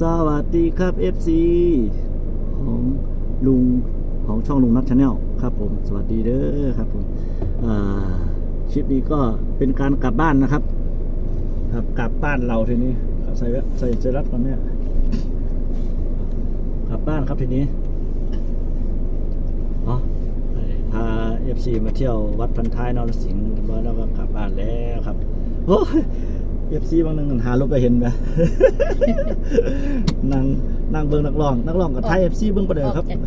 สวัสดีครับ FC ของลุงของช่องลุงนัทชาแนลครับผม สวัสดีเด้อครับผมคลิปนี้ก็เป็นการกลับบ้านนะครับ ครับกลับบ้านเราทีนี้ใส่แว่นใส่เจรัตก่อนเนี่ยกลับบ้านครับทีนี้อ๋อพา FC มาเที่ยววัดพันท้ายนรสิงห์แล้วก็กลับบ้านแล้วครับโอ้ เอฟซีบางนึงหารูปไปเห็นไหมนั่งนั่งเบิ้งนักร้อง นักร้องกับไทยเอฟซีเบิ้งประเดิมครับออกจาก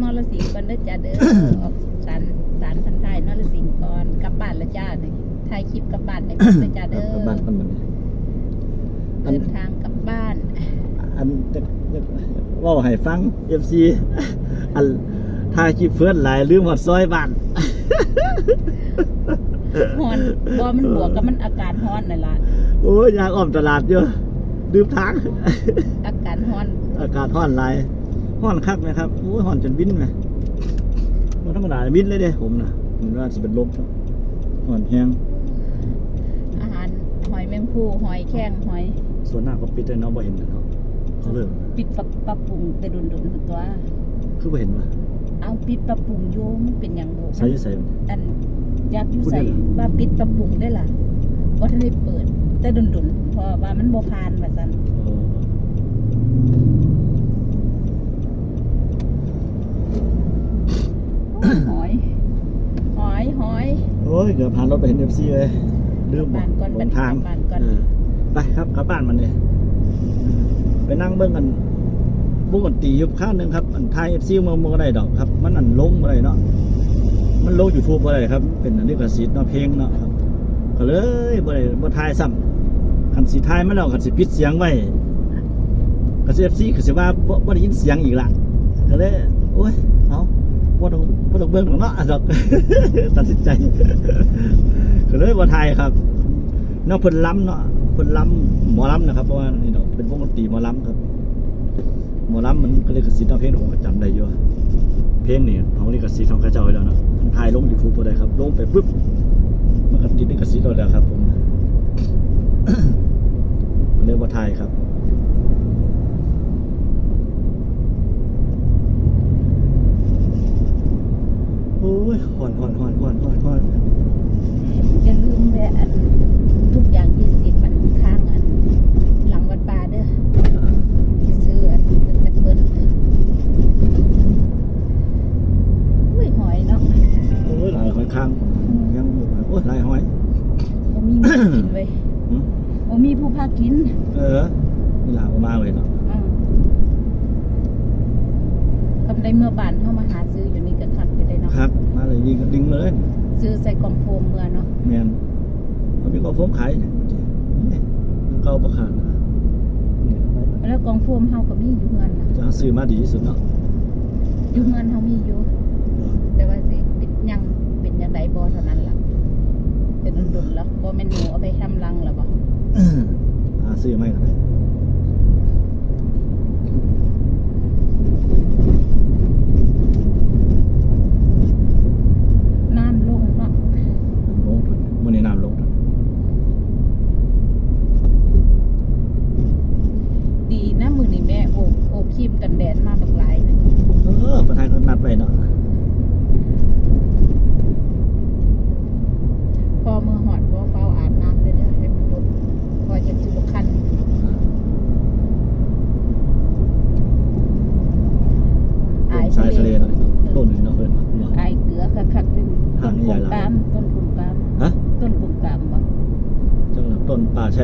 นรสิงห์ก่อนเด้อจ้าเด้อออกสันสารพันท้ายนรสิงห์ก่อนกลับบ้านละจ้านี่ถ่ายคลิปกลับบ้านในบ้านเลยจ้าเด้อกลับบ้านกันมันนี้อันเดินทางกลับบ้าน อันจะจะเว่าให้ฟังเอฟซีอันถ่ายคลิปเพื่อนหลายลืมหอดซอยบ้านฮอนบ่มันบวกกับมันอาการฮ้อนนั่นล่ะ โอ้ยอยากอ้อมตลาดเยอะลืมทางอาการฮ้อน อากาศห้อนหลายห้อนคักนะครับโอ้ยห้อนจนวินไหมมันธรรมดาวินเลยเด้ผมนะผมว่าจะเป็นลมครับห้อนแห้งอาหารหอยแมงภู่หอยแข้งหอย ส่วนหน้าก็ปิดได้เนาะบ่เห็นนะเนาะเขาเริ่มปิดปรับปรับปรุงแต่ดุนดุนๆตัว คือบ่เห็นว่าเอาปิดปรับปรุงอยู่มันเป็นหยังบ่ใส่อยู่ใส่อยู่อันอยากอยู่พูดได้ใส่เหรอว่าปิดปรับปรุงได้ล่ะบ่ทันได้เปิด แต่ดุนดุนๆเพราะว่ามันบ่ผ่านว่าซั่นเออหอย หอยหอย โอ้ยเกือบผ่านรถไปเห็น FC เลยลืมบ้านก่อนหลบัดงนี้ทางกลับบ้านก่อน เออไปครับกลับบ้านมันเลยไปนั่งเบิ่งกันบุ้งกันตีอยู่ข้างหนึงครับอันไทย FC มาบ่ได้ดอกครับ มันอันลงบ่ได้เนาะมันลง YouTube บ่ได้ครับ เป็นอันลิขสิทธิ์เนาะเพลงเนาะครับ ก็เลยบ่ได้บ่ทายซ้ำคันสิทายมันแล้วคันสิปิดเสียงไว้ก็สิ FC ก็สิว่าบ่บ่ได้ยินเสียงอีกละก็เลยโอ้ยเอาบ่ต้องบ่ต้องเบิ่งหรอกเนาะดอกตัดสินใจก็เลยบ่ทายครับเนาะเพิ่นล้ำเนาะเพิ่นล้ำหมอล้ำนะครับเพราะว่านี่ดอกเป็นวงดนตรีหมอล้ำครับหมอล้ำมันก็เลยกระสิทธิ์เนาเพลงผมก็จำได้อยู่เพลงนี่ของลิขสิทธิ์ของเขาเจ้าไว้แล้วเนาะถ่ายลง YouTube บ่ได้ครับลงไปปุ๊บ มันก็ติดลิขสิทธิ์เราแล้วครับ ผมก็เลยว่าไทยครับโอ้ยห่อนห่อนห่อนห่อนห่อนห่อนอย่าลืมแวะอันทุกอย่างยี่สิบอันข้างอัน หลังวัดป่าเด้อที่ซื้ออันเป็นตะเปิ้ลอุ้ยหอยเนาะโอ้ยหลายหอยค้าง ยังอยู่ครับโอ้ยหลายหอยบ่มีผู้กินเว้ยหืมบ่มีผู้พากินเออนี่หลายมากเลยเนาะอืมกำได้เมื่อบานเข้ามาหาซื้ออยู่นี่ก็คักอยู่ได้เนาะครับ มาเลยยิงดึงมาเลยซื้อใส่กล่องโฟมเมื่อเนาะแมนเขามีกระโฟมขายเนี่ยนี่เก่าประคานนะนี่เอาไปแล้วกล่องโฟมเฮาก็มีอยู่เฮือนนะจะหาซื้อมาดีที่สุดเนาะอยู่เฮือนเฮามีอยู่ แต่ว่าสิเป็นยังเป็นยังไงบ่เท่านั้นล่ะ จะดุนๆแล้วบ่แม่นหนูเอาไปทำรังแล้วบ่หาซื้อไม่ก็ได้ น้ำลงเนาะ ลงทุนมื่อนี้น้ำลงทุน ดีนะมื้อนี้แม่โอบโอบครีมกันแดดมาบักหลายนึง เออประธานก็นัดไว้เนาะ พอมือหอดบ่เฝ้าอาบน้ำเลยเด้อให้มันหมดพอจะสิบ่คันอาย ชายทะเลหน่อยต้นนี้เนาะเพื่อนเนาะ อายเกลือคักๆเลย หา ต้ ง น นี่ใหญ่ กุง หลาย กามต้นกุงกาม ฮะ ต้นกุงกามบ่ จังหวัด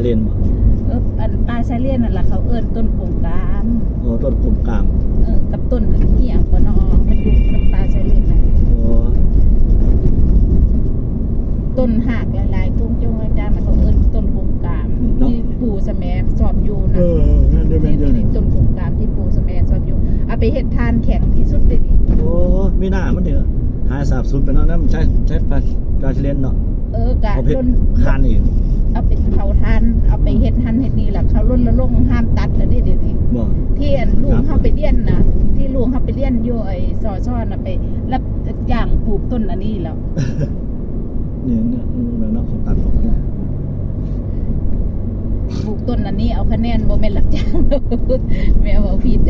ต้นป่าชายเลนบ่เอออันปลาชายเลียนนั่นล่ะเขาเอิ้นต้นกุงกามโอ้ต้นกลุ่มกลางเออกับต้นอันนี้อะก็นอมันอยู่กับปลาชายเลียนน่ะโอ้ต้นหากหลายๆกุ้งจงอาจารย์มันเขาเอิ้นต้นกุงกามที่ปู่สะแมัสอบอยู่เอนะอนั่นเดี๋ยวแม่นเดี๋ยวนี่นี้ต้นกุงกามที่ปู่สะแมัสอบอยู่เอาไปเฮ็ดทานแข็งที่สุดเลยนี่โอ้มีหน้ามันเด้อหายสาบสูญไปเนาะนั่นมันใช่ใช่ปลาปลาชายเลนเนาะเออกะเอาเพชต้รน คานอีก เอาไปเผาทานเอาไปเฮ็ดทันเฮ็ดนี่ล่ะเขาล้นละลงห้ามตัดแล้วนี่เดี๋ยวนี้บ่ที่อันลูกเขาไปเลี้ยนนะที่ลูกเขาไปเลี้ยนอยู่ไอ้ซอช่อน่ะไปรับย่างปลูกต้นอันนี้แล้วเนี่ยเนี่ยเนาะของตัดออกเนี่ยปลูกต้นอันนี้เอาคะแนนบ่แม่นรับจ้างแม่เอาผิด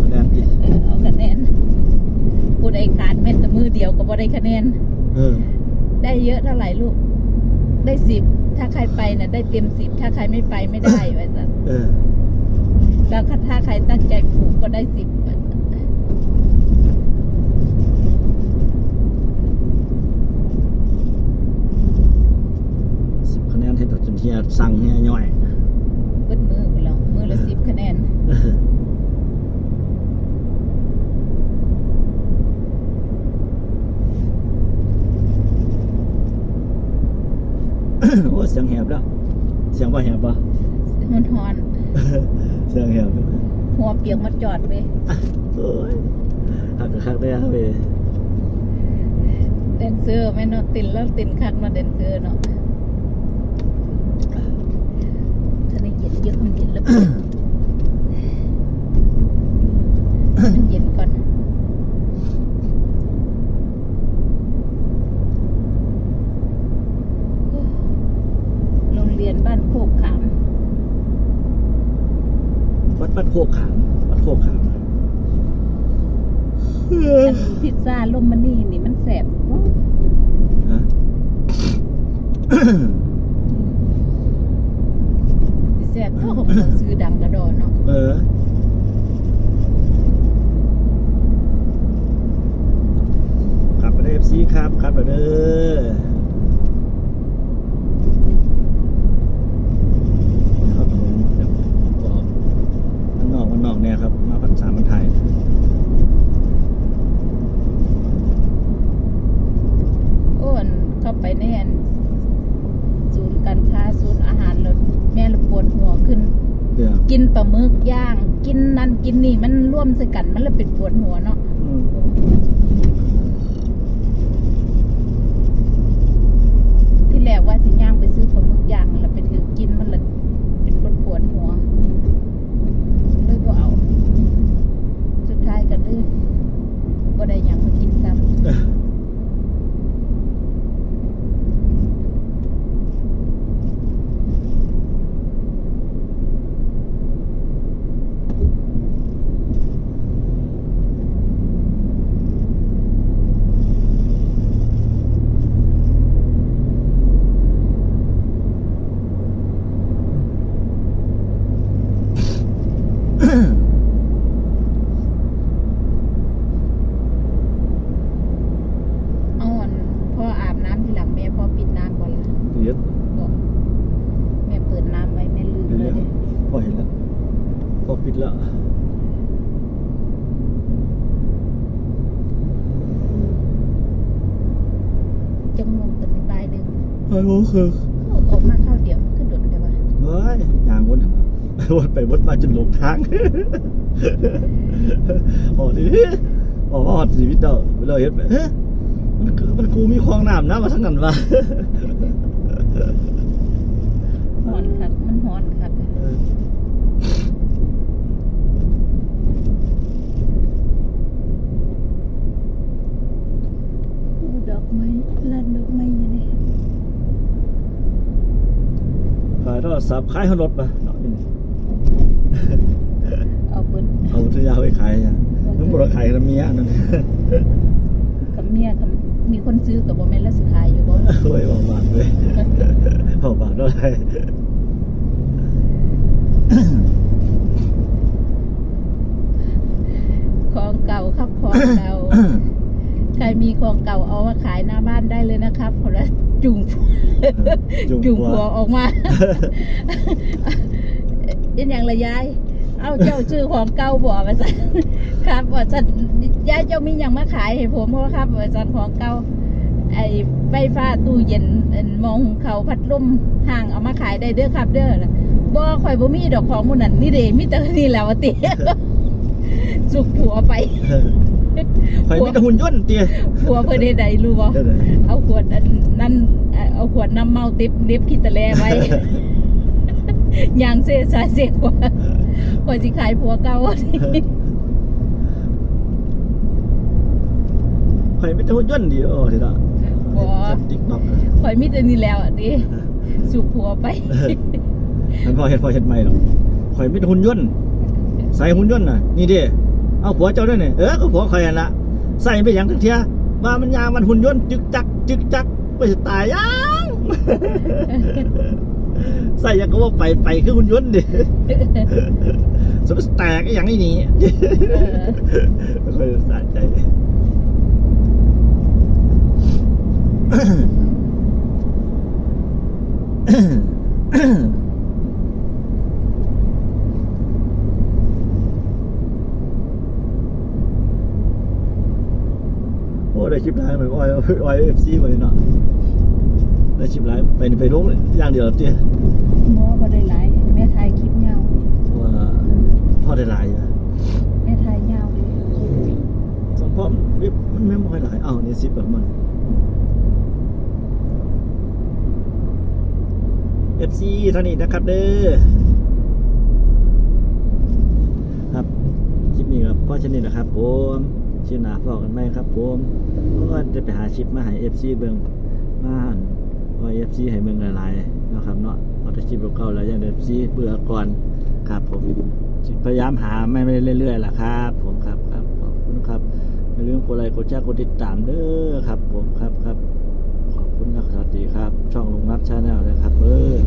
คะแนนอีกเออเอาคะแนนผู้ใดขาดแม่นแต่มือเดียวก็บ่ได้คะแนนเออได้เยอะเท่าไหร่ลูก ได้สิบ ถ้าใครไปน่ะได้เต็มสิบถ้าใครไม่ไปไม่ได้ว่าซะเออ แล้วถ้าใครตั้งใจปลูกก็ได้สิบสิบคะแนนเฮ็ดดอกจนเฮียสั่งเฮียย่อย เบิดมือไปแล้วมือละสิบคะแนน เออโอ้เสียงแหบแล้ว เสียงว่าแหบปะฮอนฮอน เสียงแหบๆหัวเปียกมาจอดไปโอ้ยหักกะคักได้ฮะเว้ยแดนเซอร์แม่เนาะตินแล้วตินคักเนาะแดนเซอร์เนาะถ้าในเย็นเยอะมันเย็นแล้ว มันเย็นก่อน โรงเรียนบ้านโคกขาม วัดบ้าน โคกขามวัดโคกขามอันพิซซ่าล่มมันนี่นี่มันแสบบ่ฮะแสบเท่าของเราซื้อดังกระดอนเนาะเออขับไปได้เอฟซีครับขับไปเด้อครับผมเดี๋ยวก็มันนอกมันนอกเนี่ยครับ มาพันสามมันไทย โอ้อันเข้าไปในอันศูนย์การค้าศูนย์อาหารแล้วแม่ละปวดหัวขึ้น เดี๋ยว กินปลาหมึกย่าง กินนั่นกินนี่มันร่วมใส่กันมันเลยเป็นปวดหัวเนาะ อืม ที่แรกว่าสิย่างไปซื้อปลาหมึกย่างแล้วไปถือกินมันเลยเป็นปวดปวดหัวเลยก็เอา สุดท้ายก็เลยก็ได้หยังมากินซ้ำ เออ嗯เอาอันพ่ออาบน้ำทีหลังแม่พ่อปิดน้ำก่อนละ เดี๋ยว บอกแม่เปิดน้ำไว้แม่ลืม เดี๋ยว เลย เดี๋ยว เนี่ย พอเห็นแล้วพอปิ ดแล้วจังงงกันในบายหนึ่งเฮ้ยโอ้คือออกมาเข้าวเดียวมันขึ้นโดดไปว่าเฮ้ยยางวนหันมาวนไปวนมาจนหลงทางโอ้ดิบอกว่าฮอดชีวิตเราเราเห็นไปเฮ้ยมันคือมันกูมีคลองน้ำนะมาทั้งนั้นวะหอนคักมันหอนคัก เออ โอ้ดอกไม้ลานดอกไม้อยังนี่ขายโทรศัพท์ขายรถปะเนาะนี่ เอาเปิดเอาทุยาวไปขายอะนึกว่าขายกับเมียอันนั่นกับเมียกับมีคนซื้อกับบ่แม่นแล้วสิขายอยู่บ่ โอ้ยบอกบาทเลยบอกบาทเท่าไหร่ ของเก่าครับของเก่า ใครมี ของเก่าเอามาขายหน้าบ้านได้เลยนะครับคนละจุ่มจุ่มจุ่มหัหัววออกมาเอ็นอย่างละยาย เอาเจ้าชื่อของเก่าบอกมาสันครับว่าสันยายเจ้ามีอย่างมาขายให้ผมเพราะครับว่าสันของเก่าไอ้ไฟฟ้าตู้เย็นอันหมองหุงเขาวพัดลมห่างเอามาขายได้เด้อครับ เด้อบ่ข่อยบ่มีดอกของหมันนั่นนี่เด้มีแต่นี่แหล้วติสุกผัวไป ข่อยมีแต่หุ่นยนต์เตี้ยผัวเพิ่นได้ใดรู้บ่เด้อเด้อเอาขวดอันนั่นเอาขวดน้ำเมาติบนิบคิดตะแลไว้ยางเซ่สายเสกว่าข่อยสิขายผัวเก่าข่อยมีแต่หุ่นยนต์ดีโอ้ทีละบ่ติ๊กต็อกข่อยมีแต่นี่แล้วอะดิสุกผัวไปมันพอเห็ดพอเห็ดไม่หรอกข่อยไมแต่หุ่นยนต์ใส่หุ่นยนต์น่ะนี่ดิ เอาผัวเจ้าด้วยนี่เออก็ผัวข่อยละใส่ไปอย่างทั้งเทียว่ามันยางมันหุ่นยนต์จึกจัก จึกจักไปตายยังใส่ยังก็ว่าไปไปคือหุ่นยนต์ดิสมมติแตกอย่างนี้นี่ค่อยสะใจอ ได้ชิปไลน์เหมือนออยออยเอฟซีมาเลยเนาะได้ชิปไลน์ไปนี่ไปลงอย่างเดียวเตี้ยหมอบ่ได้หลายแม่ไทยคลิปยาวว่าพ่อได้หลายอยู่แม่ไทยยาวเลยสองพ่อมันมันไม่ค่อยหลายเอ้านี่สิบแบบมันเอฟซีเท่านี้นะครับเด้อครับคลิปนี้ครับก็ชนิดนะครับผม ชื่อหนาพอกันไหมครับผมก็จะไปหาชิปมาให้เอฟซีเบิงมาหันว่าเอฟซีให้เบิงหลายๆนะครับเนาะเอาแต่ชิปเก่าแล้วยังเอฟซีเบื่อก่อนครับผมพยายามหาไม่ไม่เรื่อยๆล่ะครับ ผมครับครับขอบคุณครับอย่าลืมกดไลค์กดแชร์กดติดตามเด้อครับ ผมครับครับขอบคุณนะสวัสดีครับ ช่องลุงนัทชาแนลนะครับเลย